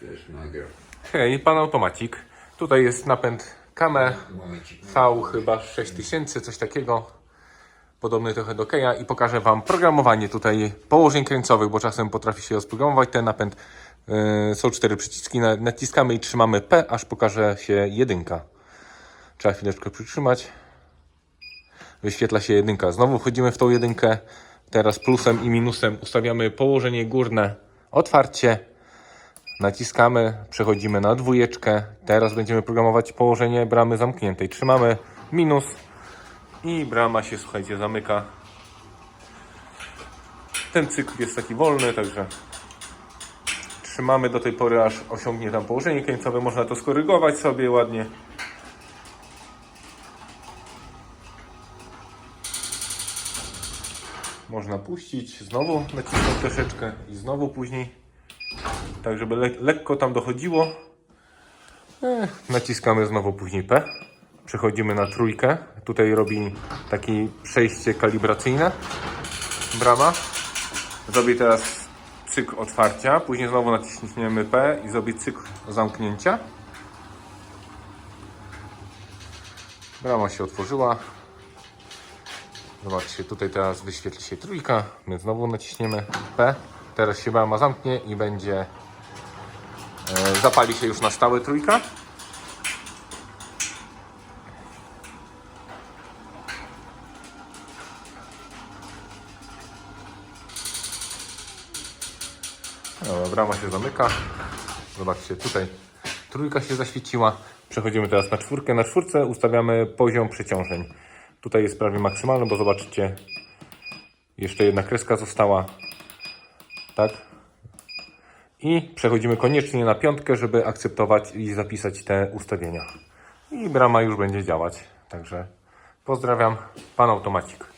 też. Hej, pan automatik. Tutaj jest napęd Kame. V chyba 6000, coś takiego. Podobny trochę do Keja i pokażę Wam programowanie tutaj położeń kręcowych, bo czasem potrafi się rozprogramować ten napęd. Yy, są cztery przyciski, na- naciskamy i trzymamy P, aż pokaże się jedynka. Trzeba chwileczkę przytrzymać. Wyświetla się jedynka. Znowu wchodzimy w tą jedynkę. Teraz plusem i minusem ustawiamy położenie górne, otwarcie. Naciskamy, przechodzimy na dwójeczkę. Teraz będziemy programować położenie bramy zamkniętej. Trzymamy minus i brama się, słuchajcie, zamyka. Ten cykl jest taki wolny, także trzymamy do tej pory, aż osiągnie tam położenie końcowe. Można to skorygować sobie ładnie. Można puścić, znowu nacisnąć troszeczkę i znowu później tak żeby le lekko tam dochodziło. E, naciskamy znowu później P. Przechodzimy na trójkę. Tutaj robi takie przejście kalibracyjne. Brama. Zrobi teraz cykl otwarcia. Później znowu naciśniemy P i zrobi cykl zamknięcia. Brama się otworzyła. Zobaczcie, tutaj teraz wyświetli się trójka. My znowu naciśniemy P. Teraz się brama zamknie i będzie E, Zapali się już na stałe trójka. Dobra, brama się zamyka. Zobaczcie, tutaj trójka się zaświeciła. Przechodzimy teraz na czwórkę. Na czwórce ustawiamy poziom przeciążeń. Tutaj jest prawie maksymalny, bo zobaczycie, jeszcze jedna kreska została. Tak, i przechodzimy koniecznie na piątkę, żeby akceptować i zapisać te ustawienia. I brama już będzie działać. Także pozdrawiam, pan automatik.